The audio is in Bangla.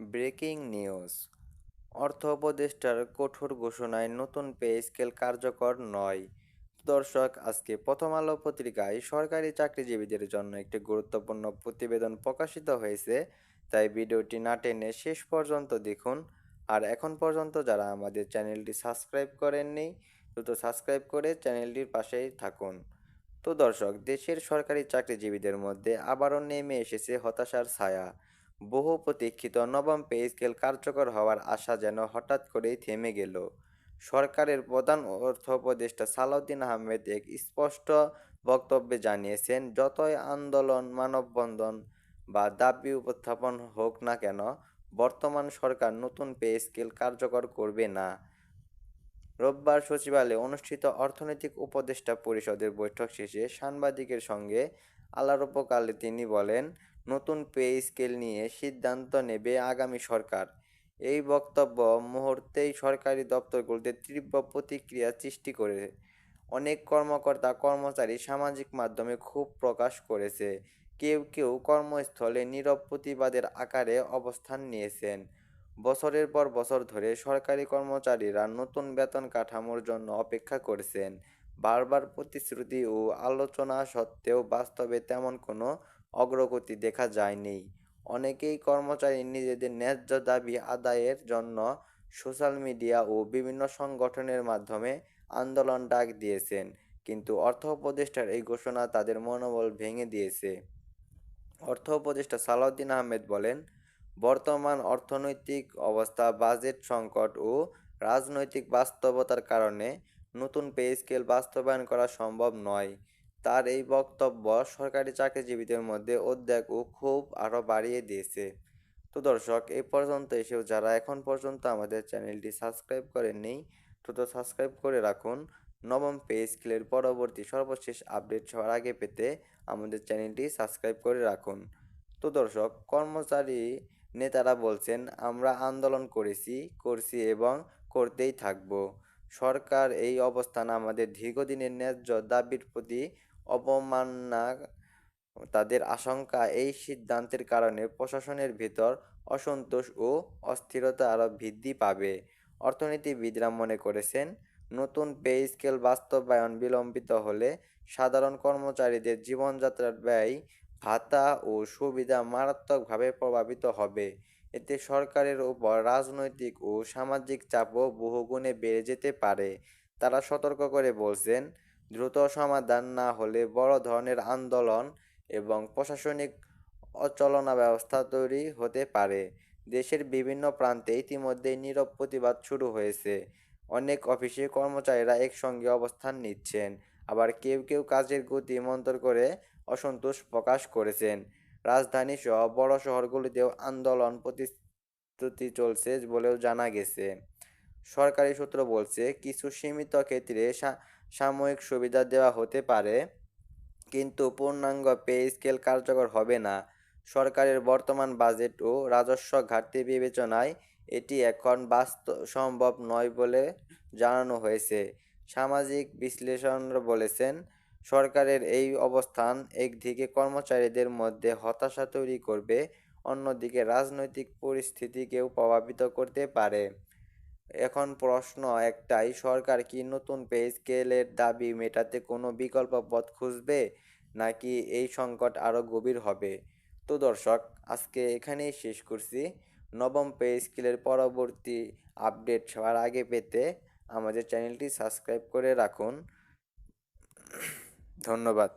Breaking news. অর্থ উপদেষ্টার কঠোর ঘোষণায় নতুন পে স্কেল কার্যকর নয়। দর্শক, আজকে প্রথম আলো পত্রিকায় সরকারি চাকরিজীবীদের জন্য একটি গুরুত্বপূর্ণ প্রতিবেদন প্রকাশিত হয়েছে। তাই ভিডিওটি না টেনে শেষ পর্যন্ত দেখুন। আর এখন পর্যন্ত যারা আমাদের চ্যানেলটি সাবস্ক্রাইব করেননি, দ্রুত সাবস্ক্রাইব করে চ্যানেলটির পাশেই থাকুন। তো দর্শক, দেশের সরকারি চাকরিজীবীদের মধ্যে আবারও নেমে এসেছে হতাশার ছায়া। বহু প্রতীক্ষিত নবম পে স্কেল কার্যকর হওয়ার আশা যেন হঠাৎ করেই থেমে গেল। সরকারের প্রধান অর্থ উপদেষ্টা সালাউদ্দিন আহমেদ এক স্পষ্ট বক্তব্যে জানিয়েছেন, যতই আন্দোলন, মানববন্ধন বা দাবি উপস্থাপন হোক না কেন, বর্তমান সরকার নতুন পে স্কেল কার্যকর করবে না। রোববার সচিবালয়ে অনুষ্ঠিত অর্থনৈতিক উপদেষ্টা পরিষদের বৈঠক শেষে সাংবাদিকের সঙ্গে আলারোপকালে তিনি বলেন নতুন পে স্কেল নিয়ে সিদ্ধান্ত নেবে আগামী সরকার। এই বক্তব্য মুহূর্তেই সরকারি দপ্তরগুলোতে তীব্র প্রতিক্রিয়া সৃষ্টি করে অনেক কর্মকর্তা, কর্মচারী সামাজিক মাধ্যমে ক্ষোভ প্রকাশ করেছে। কেউ কেউ কর্মস্থলে নীরব প্রতিবাদের আকারে অবস্থান নিয়েছেন। বছরের পর বছর ধরে সরকারি কর্মচারীরা নতুন বেতন কাঠামোর জন্য অপেক্ষা করছেন। বারবার প্রতিশ্রুতি ও আলোচনা সত্ত্বেও বাস্তবে তেমন কোনো অগ্রগতি দেখা যায়নি। অনেকেই কর্মচারী নিজেদের ন্যায্য দাবি আদায়ের জন্য সোশ্যাল মিডিয়া ও বিভিন্ন সংগঠনের মাধ্যমে আন্দোলন ডাক দিয়েছেন, কিন্তু অর্থ উপদেষ্টার এই ঘোষণা তাদের মনোবল ভেঙে দিয়েছে। অর্থ উপদেষ্টা সালাউদ্দিন আহমেদ বলেন, বর্তমান অর্থনৈতিক অবস্থা, বাজেট সংকট ও রাজনৈতিক বাস্তবতার কারণে নতুন পে স্কেল বাস্তবায়ন করা সম্ভব নয়। তার এই বক্তব্য সরকারি চাকরিজীবীদের মধ্যে উদ্বেগ ও ক্ষোভ আরও বাড়িয়ে দিয়েছে। তো দর্শক এই পর্যন্ত এসেও যারা এখন পর্যন্ত আমাদের চ্যানেলটি সাবস্ক্রাইব করেননি, দ্রুত সাবস্ক্রাইব করে রাখুন। নবম পে স্কেলের পরবর্তী সর্বশেষ আপডেট সবার আগে পেতে আমাদের চ্যানেলটি সাবস্ক্রাইব করে রাখুন। তো দর্শক, কর্মচারী নেতারা বলছেন, আমরা আন্দোলন করেছি, করছি এবং করতেই থাকব। সরকার এই অবস্থান আমাদের দীর্ঘদিনের ন্যায্য দাবির প্রতি অবমাননা তাদের আশঙ্কা। এই সিদ্ধান্তের কারণে প্রশাসনের ভিতর অসন্তোষ ও অস্থিরতা আরও বৃদ্ধি পাবে, অর্থনীতিবিদরা মনে করেছেন। নতুন পে স্কেল বাস্তবায়ন বিলম্বিত হলে সাধারণ কর্মচারীদের জীবনযাত্রার ব্যয় ভাতা ও সুবিধা মারাত্মকভাবে প্রভাবিত হবে। এতে সরকারের উপর রাজনৈতিক ও সামাজিক চাপও বহুগুণে বেড়ে যেতে পারে। তারা সতর্ক করে বলছেন, দ্রুত সমাধান না হলে বড় ধরনের আন্দোলন এবং প্রশাসনিক অচলনা ব্যবস্থা তৈরি হতে পারে। দেশের বিভিন্ন প্রান্তে ইতিমধ্যেই নীরব প্রতিবাদ শুরু হয়েছে। অনেক অফিসে কর্মচারীরা একসঙ্গে অবস্থান নিচ্ছেন। আবার কেউ কেউ কাজের গতি মন্তর করে অসন্তোষ প্রকাশ করেছেন। রাজধানী সহ বড় শহরগুলিতেও আন্দোলন প্রতিশ্রুতি চলছে বলেও জানা গেছে। সরকারি সূত্র বলছে, কিছু সীমিত ক্ষেত্রে সাময়িক সুবিধা দেওয়া হতে পারে, কিন্তু পূর্ণাঙ্গ পে স্কেল কার্যকর হবে না। সরকারের বর্তমান বাজেট ও রাজস্ব ঘাটতি বিবেচনায় এটি এখন বাস্তব, সম্ভব নয় বলে জানানো হয়েছে। সামাজিক বিশ্লেষণরা বলেছেন সরকারের এই অবস্থান একদিকে কর্মচারীদের মধ্যে হতাশা তৈরি করবে, অন্যদিকে রাজনৈতিক পরিস্থিতিকেও প্রভাবিত করতে পারে। এখন প্রশ্ন একটাই, সরকার কি নতুন পে স্কেলের দাবি মেটাতে কোনো বিকল্প পথ খুঁজবে, নাকি এই সংকট আরও গভীর হবে? তো দর্শক, আজকে এখানেই শেষ করছি। নবম পে স্কেলের পরবর্তী আপডেট সবার আগে পেতে আমাদের চ্যানেলটি সাবস্ক্রাইব করে রাখুন। ধন্যবাদ।